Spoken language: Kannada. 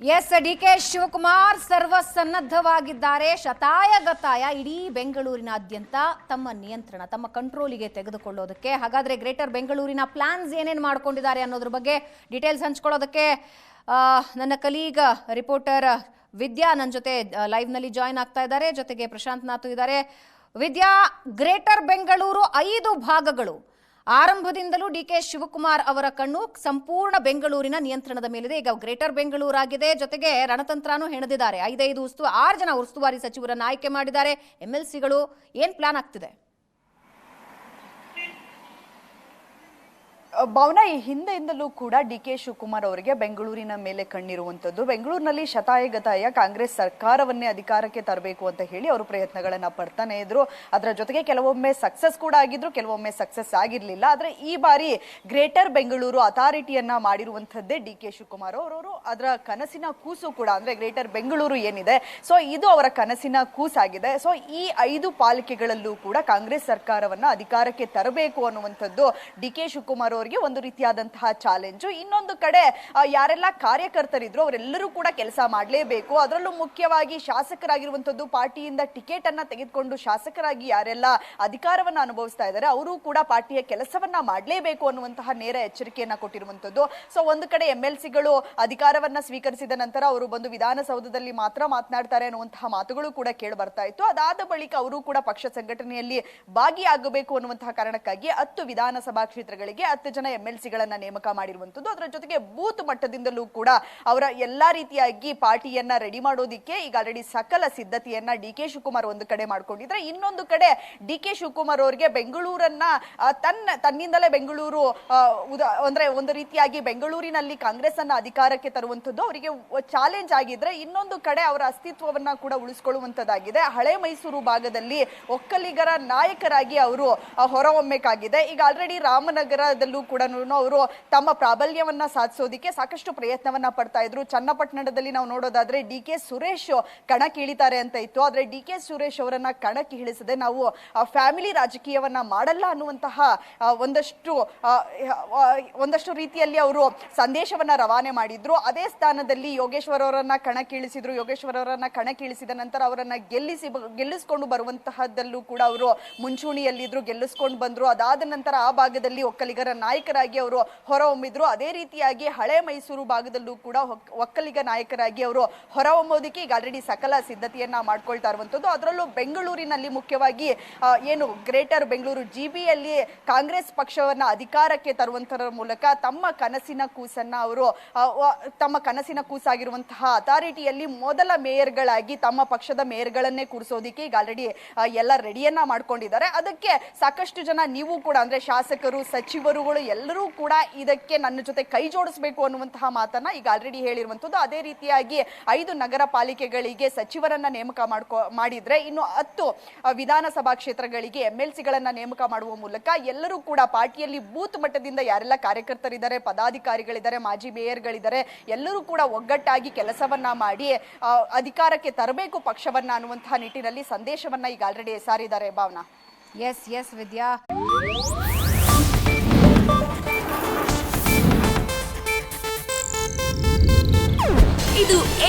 ಎಸ್, ಡಿ ಕೆ ಶಿವಕುಮಾರ್ ಸರ್ವಸನ್ನದ್ಧವಾಗಿದ್ದಾರೆ. ಶತಾಯಗತಾಯ ಇಡೀ ಬೆಂಗಳೂರಿನಾದ್ಯಂತ ತಮ್ಮ ನಿಯಂತ್ರಣ, ತಮ್ಮ ಕಂಟ್ರೋಲಿಗೆ ತೆಗೆದುಕೊಳ್ಳೋದಕ್ಕೆ. ಹಾಗಾದ್ರೆ ಗ್ರೇಟರ್ ಬೆಂಗಳೂರಿನ ಪ್ಲಾನ್ಸ್ ಏನೇನು ಮಾಡ್ಕೊಂಡಿದ್ದಾರೆ ಅನ್ನೋದ್ರ ಬಗ್ಗೆ ಡೀಟೇಲ್ಸ್ ಹಂಚ್ಕೊಳ್ಳೋದಕ್ಕೆ ನನ್ನ ಕಲೀಗ ರಿಪೋರ್ಟರ್ ವಿದ್ಯಾ ನನ್ನ ಜೊತೆ ಲೈವ್ನಲ್ಲಿ ಜಾಯಿನ್ ಆಗ್ತಾ ಇದ್ದಾರೆ. ಜೊತೆಗೆ ಪ್ರಶಾಂತ್ ನಾಥು ಇದ್ದಾರೆ. ವಿದ್ಯಾ ಗ್ರೇಟರ್ ಬೆಂಗಳೂರು ಐದು ಭಾಗಗಳು ಆರಂಭದಿಂದಲೂ ಡಿ ಕೆ ಶಿವಕುಮಾರ್ ಅವರ ಕಣ್ಣು ಸಂಪೂರ್ಣ ಬೆಂಗಳೂರಿನ ನಿಯಂತ್ರಣದ ಮೇಲಿದೆ. ಈಗ ಗ್ರೇಟರ್ ಬೆಂಗಳೂರಾಗಿದೆ. ಜೊತೆಗೆ ರಣತಂತ್ರನೂ ಹೆಣೆದಿದ್ದಾರೆ. ಐದೈದು ಉಸ್ತುವಾರಿ ಆರು ಜನ ಉಸ್ತುವಾರಿ ಸಚಿವರನ್ನು ಆಯ್ಕೆ ಮಾಡಿದ್ದಾರೆ. ಎಂ ಎಲ್ ಸಿಗಳು ಏನ್ ಪ್ಲಾನ್ ಆಗ್ತಿದೆ? ಭಾವನಾ, ಈ ಹಿಂದೆಯಿಂದಲೂ ಕೂಡ ಡಿ ಕೆ ಶಿವಕುಮಾರ್ ಅವರಿಗೆ ಬೆಂಗಳೂರಿನ ಮೇಲೆ ಕಣ್ಣಿರುವಂಥದ್ದು. ಬೆಂಗಳೂರಿನಲ್ಲಿ ಶತಾಯಗತಾಯ ಕಾಂಗ್ರೆಸ್ ಸರ್ಕಾರವನ್ನೇ ಅಧಿಕಾರಕ್ಕೆ ತರಬೇಕು ಅಂತ ಹೇಳಿ ಅವರು ಪ್ರಯತ್ನಗಳನ್ನ ಪಡ್ತಾನೆ ಇದ್ರು. ಅದರ ಜೊತೆಗೆ ಕೆಲವೊಮ್ಮೆ ಸಕ್ಸಸ್ ಕೂಡ ಆಗಿದ್ರು, ಕೆಲವೊಮ್ಮೆ ಸಕ್ಸಸ್ ಆಗಿರಲಿಲ್ಲ. ಆದರೆ ಈ ಬಾರಿ ಗ್ರೇಟರ್ ಬೆಂಗಳೂರು ಅಥಾರಿಟಿಯನ್ನ ಮಾಡಿರುವಂಥದ್ದೇ ಡಿ ಕೆ ಶಿವಕುಮಾರ್ ಅವರವರು ಅದರ ಕನಸಿನ ಕೂಸು ಕೂಡ, ಅಂದ್ರೆ ಗ್ರೇಟರ್ ಬೆಂಗಳೂರು ಏನಿದೆ. ಸೊ, ಇದು ಅವರ ಕನಸಿನ ಕೂಸಾಗಿದೆ. ಸೊ, ಈ ಐದು ಪಾಲಿಕೆಗಳಲ್ಲೂ ಕೂಡ ಕಾಂಗ್ರೆಸ್ ಸರ್ಕಾರವನ್ನ ಅಧಿಕಾರಕ್ಕೆ ತರಬೇಕು ಅನ್ನುವಂಥದ್ದು ಡಿ ಕೆ ಶಿವಕುಮಾರ್ ಅವರಿಗೆ ಒಂದು ರೀತಿಯಾದಂತಹ ಚಾಲೆಂಜು ಇನ್ನೊಂದು ಕಡೆ ಯಾರೆಲ್ಲ ಕಾರ್ಯಕರ್ತರಿದ್ರು ಅವರೆಲ್ಲರೂ ಕೂಡ ಕೆಲಸ ಮಾಡಲೇಬೇಕು. ಅದರಲ್ಲೂ ಮುಖ್ಯವಾಗಿ ಶಾಸಕರಾಗಿರುವಂಥದ್ದು ಪಾರ್ಟಿಯಿಂದ ಟಿಕೆಟ್ ಅನ್ನ ತೆಗೆದುಕೊಂಡು ಶಾಸಕರಾಗಿ ಯಾರೆಲ್ಲ ಅಧಿಕಾರವನ್ನ ಅನುಭವಿಸ್ತಾ ಇದ್ದಾರೆ, ಅವರು ಕೂಡ ಪಾರ್ಟಿಯ ಕೆಲಸವನ್ನ ಮಾಡಲೇಬೇಕು ಅನ್ನುವಂತಹ ನೇರ ಎಚ್ಚರಿಕೆಯನ್ನ ಕೊಟ್ಟಿರುವಂಥದ್ದು. ಸೊ ಒಂದು ಕಡೆ ಎಂ ಎಲ್ ಸಿಗಳು ಅಧಿಕಾರವನ್ನ ಸ್ವೀಕರಿಸಿದ ನಂತರ ಅವರು ಬಂದು ವಿಧಾನಸೌಧದಲ್ಲಿ ಮಾತ್ರ ಮಾತನಾಡ್ತಾರೆ ಅನ್ನುವಂತಹ ಮಾತುಗಳು ಕೂಡ ಕೇಳಿ ಬರ್ತಾ ಇತ್ತು. ಅದಾದ ಬಳಿಕ ಅವರು ಕೂಡ ಪಕ್ಷ ಸಂಘಟನೆಯಲ್ಲಿ ಭಾಗಿಯಾಗಬೇಕು ಅನ್ನುವಂತಹ ಕಾರಣಕ್ಕಾಗಿ ಹತ್ತು ವಿಧಾನಸಭಾ ಕ್ಷೇತ್ರಗಳಿಗೆ ಹತ್ತು ಜನ ಎಂ ಎಲ್ ಸಿಗಳನ್ನ ನೇಮಕ ಮಾಡಿರುವಂತದ್ದು ಅದರ ಜೊತೆಗೆ ಬೂತ್ ಮಟ್ಟದಿಂದಲೂ ಕೂಡ ಅವರ ಎಲ್ಲಾ ರೀತಿಯಾಗಿ ಪಾರ್ಟಿಯನ್ನ ರೆಡಿ ಮಾಡೋದಿಕ್ಕೆ ಈಗ ಆಲ್ರೆಡಿ ಸಕಲ ಸಿದ್ಧತೆಯನ್ನ ಡಿ ಕೆ ಶಿವಕುಮಾರ್ ಒಂದು ಕಡೆ ಮಾಡ್ಕೊಂಡಿದ್ರೆ, ಇನ್ನೊಂದು ಕಡೆ ಡಿ ಕೆ ಶಿವಕುಮಾರ್ ಅವರಿಗೆ ಬೆಂಗಳೂರನ್ನ ತನ್ನ, ತನ್ನಿಂದಲೇ ಬೆಂಗಳೂರು ಅಂದ್ರೆ ಒಂದು ರೀತಿಯಾಗಿ ಬೆಂಗಳೂರಿನಲ್ಲಿ ಕಾಂಗ್ರೆಸ್ ಅನ್ನ ಅಧಿಕಾರಕ್ಕೆ ತರುವಂತದ್ದು ಅವರಿಗೆ ಚಾಲೆಂಜ್ ಆಗಿದ್ರೆ ಇನ್ನೊಂದು ಕಡೆ ಅವರ ಅಸ್ತಿತ್ವವನ್ನ ಕೂಡ ಉಳಿಸ್ಕೊಳ್ಳುವಂತದ್ದಾಗಿದೆ ಹಳೆ ಮೈಸೂರು ಭಾಗದಲ್ಲಿ ಒಕ್ಕಲಿಗರ ನಾಯಕರಾಗಿ ಅವರು ಹೊರಹೊಮ್ಮಬೇಕಾಗಿದೆ ಈಗ ಆಲ್ರೆಡಿ ರಾಮನಗರದಲ್ಲೂ ಕೂಡ ಅವರು ತಮ್ಮ ಪ್ರಾಬಲ್ಯವನ್ನ ಸಾಧಿಸೋದಿಕ್ಕೆ ಸಾಕಷ್ಟು ಪ್ರಯತ್ನವನ್ನ ಪಡ್ತಾ ಇದ್ರು. ಚನ್ನಪಟ್ಟಣದಲ್ಲಿ ನಾವು ನೋಡೋದಾದ್ರೆ ಡಿ ಕೆ ಸುರೇಶ್ ಕಣಕ್ಕಿಳಿತಾರೆ ಅಂತ ಇತ್ತು. ಆದ್ರೆ ಡಿ ಕೆ ಸುರೇಶ್ ಅವರನ್ನ ಕಣಕ್ಕಿಳಿಸದೆ ನಾವು ಫ್ಯಾಮಿಲಿ ರಾಜಕೀಯವನ್ನ ಮಾಡಲ್ಲ ಅನ್ನುವಂತಹ ಒಂದಷ್ಟು ಒಂದಷ್ಟು ರೀತಿಯಲ್ಲಿ ಅವರು ಸಂದೇಶವನ್ನ ರವಾನೆ ಮಾಡಿದ್ರು. ಅದೇ ಸ್ಥಾನದಲ್ಲಿ ಯೋಗೇಶ್ವರ್ ಅವರನ್ನ ಕಣಕ್ಕಿಳಿಸಿದ್ರು ಯೋಗೇಶ್ವರ್ ಅವರನ್ನ ಕಣಕ್ಕಿಳಿಸಿದ ನಂತರ ಅವರನ್ನ ಗೆಲ್ಲಿಸಿ, ಗೆಲ್ಲಿಸಿಕೊಂಡು ಬರುವಂತಹದ್ದಲ್ಲೂ ಕೂಡ ಅವರು ಮುಂಚೂಣಿಯಲ್ಲಿದ್ರು, ಗೆಲ್ಲಿಸ್ಕೊಂಡು ಬಂದ್ರು. ಅದಾದ ನಂತರ ಆ ಭಾಗದಲ್ಲಿ ಒಕ್ಕಲಿಗರ ನಾಯಕರಾಗಿ ಅವರು ಹೊರಹೊಮ್ಮಿದ್ರು. ಅದೇ ರೀತಿಯಾಗಿ ಹಳೆ ಮೈಸೂರು ಭಾಗದಲ್ಲೂ ಕೂಡ ಒಕ್- ಒಕ್ಕಲಿಗ ನಾಯಕರಾಗಿ ಅವರು ಹೊರಹೊಮ್ಮೋದಕ್ಕೆ ಈಗ ಆಲ್ರೆಡಿ ಸಕಲ ಸಿದ್ಧತೆಯನ್ನ ಮಾಡ್ಕೊಳ್ತಾ ಇರುವಂತದ್ದು ಅದರಲ್ಲೂ ಬೆಂಗಳೂರಿನಲ್ಲಿ ಮುಖ್ಯವಾಗಿ ಏನು ಗ್ರೇಟರ್ ಬೆಂಗಳೂರು ಜಿ ಬಿಯಲ್ಲಿ ಕಾಂಗ್ರೆಸ್ ಪಕ್ಷವನ್ನ ಅಧಿಕಾರಕ್ಕೆ ತರುವಂತರ ಮೂಲಕ ತಮ್ಮ ಕನಸಿನ ಕೂಸನ್ನ ಅವರು ತಮ್ಮ ಕನಸಿನ ಕೂಸಾಗಿರುವಂತಹ ಅಥಾರಿಟಿಯಲ್ಲಿ ಮೊದಲ ಮೇಯರ್ಗಳಾಗಿ ತಮ್ಮ ಪಕ್ಷದ ಮೇಯರ್ಗಳನ್ನೇ ಕೂರಿಸೋದಿಕ್ಕೆ ಈಗ ಆಲ್ರೆಡಿ ಎಲ್ಲ ರೆಡಿಯನ್ನ ಮಾಡ್ಕೊಂಡಿದ್ದಾರೆ. ಅದಕ್ಕೆ ಸಾಕಷ್ಟು ಜನ ನೀವು ಕೂಡ, ಅಂದ್ರೆ ಶಾಸಕರು, ಸಚಿವರುಗಳು ಎಲ್ಲರೂ ಕೂಡ ಇದಕ್ಕೆ ನನ್ನ ಜೊತೆ ಕೈ ಜೋಡಿಸಬೇಕು ಅನ್ನುವಂತಹ ಮಾತನ್ನ ಈಗ ಆಲ್ರೆಡಿ ಹೇಳಿರುವಂತದ್ದು ಅದೇ ರೀತಿಯಾಗಿ ಐದು ನಗರ ಪಾಲಿಕೆಗಳಿಗೆ ಸಚಿವರನ್ನ ನೇಮಕ ಮಾಡ್ಕೊ, ಮಾಡಿದ್ರೆ ಇನ್ನು ಹತ್ತು ವಿಧಾನಸಭಾ ಕ್ಷೇತ್ರಗಳಿಗೆ ಎಂ ಎಲ್ ಸಿಗಳನ್ನ ನೇಮಕ ಮಾಡುವ ಮೂಲಕ ಎಲ್ಲರೂ ಕೂಡ ಪಾರ್ಟಿಯಲ್ಲಿ ಬೂತ್ ಮಟ್ಟದಿಂದ ಯಾರೆಲ್ಲ ಕಾರ್ಯಕರ್ತರಿದ್ದಾರೆ, ಪದಾಧಿಕಾರಿಗಳಿದ್ದಾರೆ, ಮಾಜಿ ಮೇಯರ್ಗಳಿದ್ದಾರೆ, ಎಲ್ಲರೂ ಕೂಡ ಒಗ್ಗಟ್ಟಾಗಿ ಕೆಲಸವನ್ನ ಮಾಡಿ ಅಧಿಕಾರಕ್ಕೆ ತರಬೇಕು ಪಕ್ಷವನ್ನ ಅನ್ನುವಂತಹ ನಿಟ್ಟಿನಲ್ಲಿ ಸಂದೇಶವನ್ನ ಈಗ already ಸಾರಿದ್ದಾರೆ Bhavana. S S Vidya.